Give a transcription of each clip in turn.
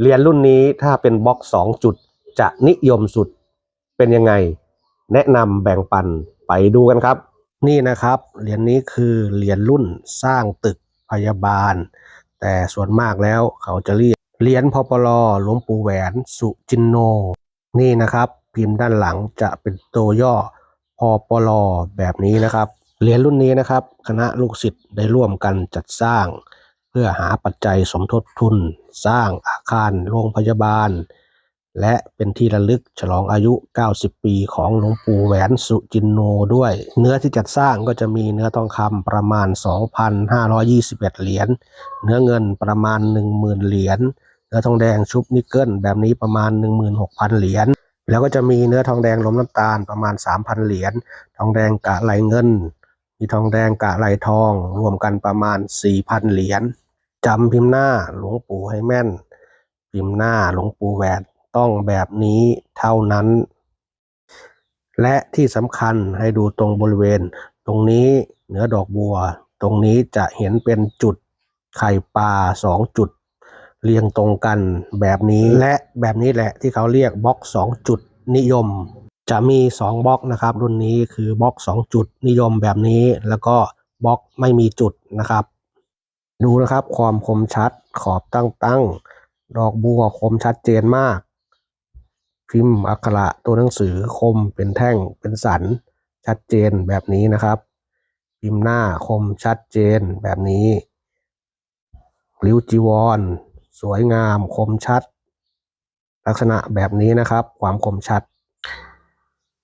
เหรียญรุ่นนี้ถ้าเป็นบล็อกสองจุดจะนิยมสุดเป็นยังไง แนะนำแบ่งปันไปดูกันครับ นี่นะครับเหรียญนี้คือเหรียญรุ่นสร้างตึกพยาบาล แต่ส่วนมากแล้วเขาจะเรียกเหรียญพปลหลวงปู่แหวนสุจินโน นี่นะครับพิมพ์ด้านหลังจะเป็นตัวย่อพอปลแบบนี้นะครับเหรียญรุ่นนี้นะครับ คณะลูกศิษย์ได้ร่วมกันจัดสร้าง พื่อหาปัจจัยสมทบทุน สร้างอาคารโรงพยาบาล และเป็นที่ระลึกฉลองอายุ 90 ปีของหลวงปู่แหวนสุจินโนด้วย เนื้อที่จัดสร้างก็จะมีเนื้อทองคำประมาณ 2,521 เหรียญ เนื้อเงินประมาณ 10,000 เหรียญ เนื้อทองแดงชุบนิกเกิลแบบนี้ประมาณ 16,000 เหรียญ แล้วก็จะมีเนื้อทองแดงล้มน้ำตาลประมาณ 3,000 เหรียญ ทองแดงกะไหลเงิน มีทองแดงกะไหลทอง รวมกันประมาณ 4,000 เหรียญ จำพิมพ์หน้าหลวงปู่ให้แม่น พิมพ์หน้าหลวงปู่แหวนต้องแบบนี้เท่านั้น และที่สำคัญให้ดูตรงบริเวณ ตรงนี้เนื้อดอกบัว ตรงนี้จะเห็นเป็นจุดไข่ปลาสองจุด เรียงตรงกันแบบนี้และแบบนี้แหละที่เขาเรียกบล็อกสองจุดนิยม จะมีสองบล็อกนะครับ รุ่นนี้คือบล็อกสองจุดนิยมแบบนี้ แล้วก็บล็อกไม่มีจุดนะครับ ดูนะครับความคมชัดขอบตั้งๆ ดอกบัวคมชัดเจนมาก พิมพ์อักขระตัวหนังสือคมเป็นแท่งเป็นสัน ชัดเจนแบบนี้นะครับ พิมพ์หน้าคมชัดเจนแบบนี้ริ้วจีวร สวยงามคมชัด ลักษณะแบบนี้นะครับ ความคมชัด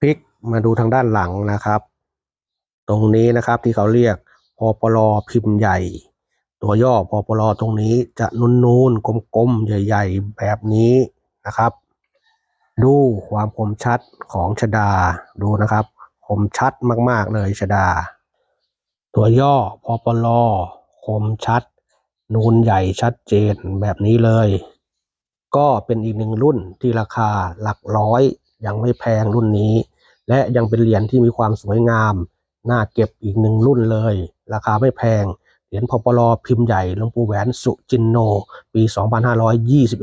พลิกมาดูทางด้านหลังนะครับ ตรงนี้นะครับที่เขาเรียกพอปลอพิมพ์ใหญ่ ตัวย่อพอปลอตรงนี้จะนูนๆกลมๆ ใหญ่ ๆ แบบนี้นะครับ ดูความคมชัดของชดาดูนะครับคมชัดมากๆเลยชดา ตัวย่อพอปลอคมชัด นูนใหญ่ชัดเจนแบบนี้เลย ก็เป็นอีกหนึ่งรุ่นที่ราคาหลักร้อยยังไม่แพงรุ่นนี้ และยังเป็นเหรียญที่มีความสวยงาม น่าเก็บอีกหนึ่งรุ่นเลย ราคาไม่แพง เหรียญพปลพิมพ์ใหญ่หลวงปู่แหวนสุจินโน ปี 2521